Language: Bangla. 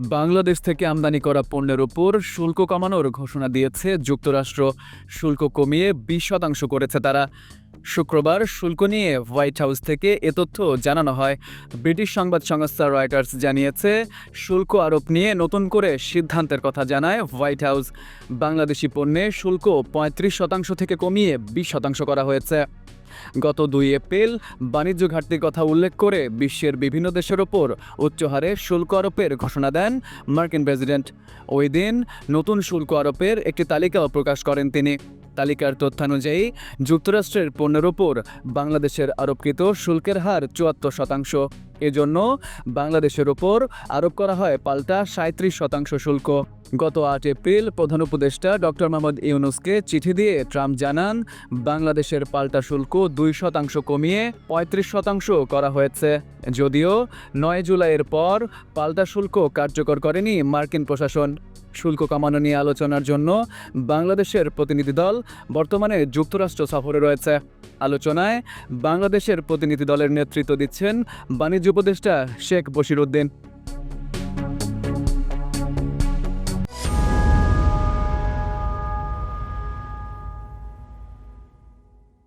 বাংলাদেশ থেকে আমদানি করা পণ্যের উপর শুল্ক কমানোর ঘোষণা দিয়েছে যুক্তরাষ্ট্র। শুল্ক কমিয়ে বিশ শতাংশ করেছে তারা। শুক্রবার শুল্ক নিয়ে হোয়াইট হাউস থেকে এ তথ্য জানানো হয়। ব্রিটিশ সংবাদ সংস্থা রয়টার্স জানিয়েছে, শুল্ক আরোপ নিয়ে নতুন করে সিদ্ধান্তের কথা জানায় হোয়াইট হাউস। বাংলাদেশি পণ্যে শুল্ক পঁয়ত্রিশ শতাংশ থেকে কমিয়ে বিশ শতাংশ করা হয়েছে। গত দুই এপ্রিল বাণিজ্য ঘাটতির কথা উল্লেখ করে বিশ্বের বিভিন্ন দেশের ওপর উচ্চ হারে শুল্ক আরোপের ঘোষণা দেন মার্কিন প্রেসিডেন্ট। ওই দিন নতুন শুল্ক আরোপের একটি তালিকাও প্রকাশ করেন তিনি। তালিকার তথ্যানুযায়ী যুক্তরাষ্ট্রের পণ্যের ওপর বাংলাদেশের আরোপকৃত শুল্কের হার চুয়াত্তর শতাংশ। এজন্য বাংলাদেশের ওপর আরোপ করা হয় পাল্টা সাঁত্রিশ শতাংশ শুল্ক। গত আট এপ্রিল প্রধান উপদেষ্টা ডক্টর মোহাম্মদ ইউনুসকে চিঠি দিয়ে ট্রাম্প জানান, বাংলাদেশের পাল্টা শুল্ক দুই শতাংশ কমিয়ে পঁয়ত্রিশ শতাংশ করা হয়েছে। যদিও নয় জুলাইয়ের পর পাল্টা শুল্ক কার্যকর করেনি মার্কিন প্রশাসন। শুল্ক কমানো নিয়ে আলোচনার জন্য বাংলাদেশের প্রতিনিধি দল বর্তমানে যুক্তরাষ্ট্র সফরে রয়েছে। আলোচনায় বাংলাদেশের প্রতিনিধি দলের নেতৃত্ব দিচ্ছেন বাণিজ্য উপদেষ্টা শেখ বশির উদ্দিন।